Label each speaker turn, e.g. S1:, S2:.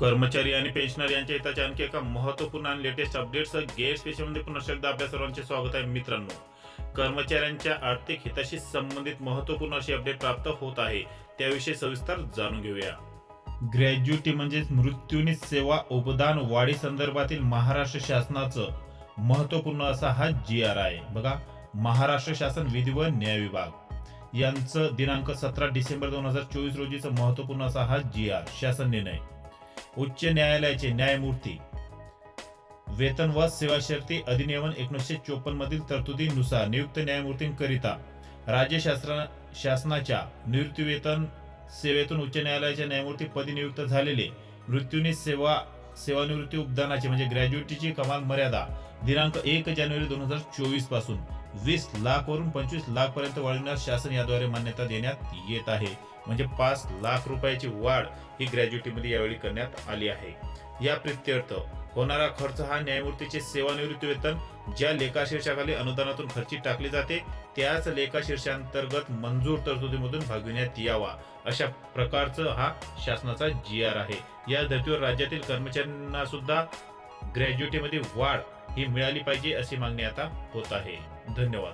S1: कर्मचारी आणि पेन्शनर यांच्या हिताच्या आणखी एका महत्त्वपूर्ण आणि लेटेस्ट अपडेट्स गेट स्पेशलमध्ये पुन्हा एकदा आपल्या सर्वांचे स्वागत आहे मित्रांनो. कर्मचाऱ्यांच्या आर्थिक हिताशी संबंधित महत्त्वपूर्ण अशी अपडेट प्राप्त होत आहे त्याविषयी सविस्तर जाणून घेऊया. ग्रॅज्युटी म्हणजेच मृत्यूनी सेवा उपदान वाढी संदर्भातील महाराष्ट्र शासनाचं महत्त्वपूर्ण असा हा जी आर आहे बघा महाराष्ट्र शासन विधी व न्याय विभाग. यांचं दिनांक सतरा डिसेंबर दोन हजार चोवीस रोजीचं महत्त्वपूर्ण असा हा जी आर शासन निर्णय. उच्च न्यायालयाचे न्यायमूर्ती वेतन व सेवा शर्ती अधिनियमन एकोणीसशे चोपन्न मधील तरतुदीनुसार नियुक्त न्यायमूर्तींकरिता राज्य शास्त्र शासनाच्या निवृत्तीवेतन सेवेतून उच्च न्यायालयाच्या न्यायमूर्ती पदी नियुक्त झालेले मृत्यूने सेवा सेवानिवृत्ती उपदानाची म्हणजे ग्रॅज्युएटीची कमाल मर्यादा दिनांक एक जानेवारी दोन हजार चोवीसपासून वीस लाख वरून पंचवीस लाख पर्यंत वाढविण्यास शासन याद्वारे मान्यता देण्यात येत आहे. म्हणजे पाच लाख रुपयाची वाढ ही ग्रॅज्युएटीमध्ये यावेळी करण्यात आली आहे. या प्रित्यर्थ होणारा खर्च हा न्यायमूर्तीचे सेवानिवृत्ती वेतन ज्या लेखाशीर्षाखाली अनुदानातून खर्ची टाकली जाते त्याच लेखाशीर्षांतर्गत मंजूर तरतुदीमधून भागविण्यात यावा अशा प्रकारचं हा शासनाचा जी आर आहे. या धर्तीवर राज्यातील कर्मचाऱ्यांना सुद्धा ग्रॅज्युएटीमध्ये वाढ ही मिळाली पाहिजे अशी मागणी आता होत आहे. धन्यवाद.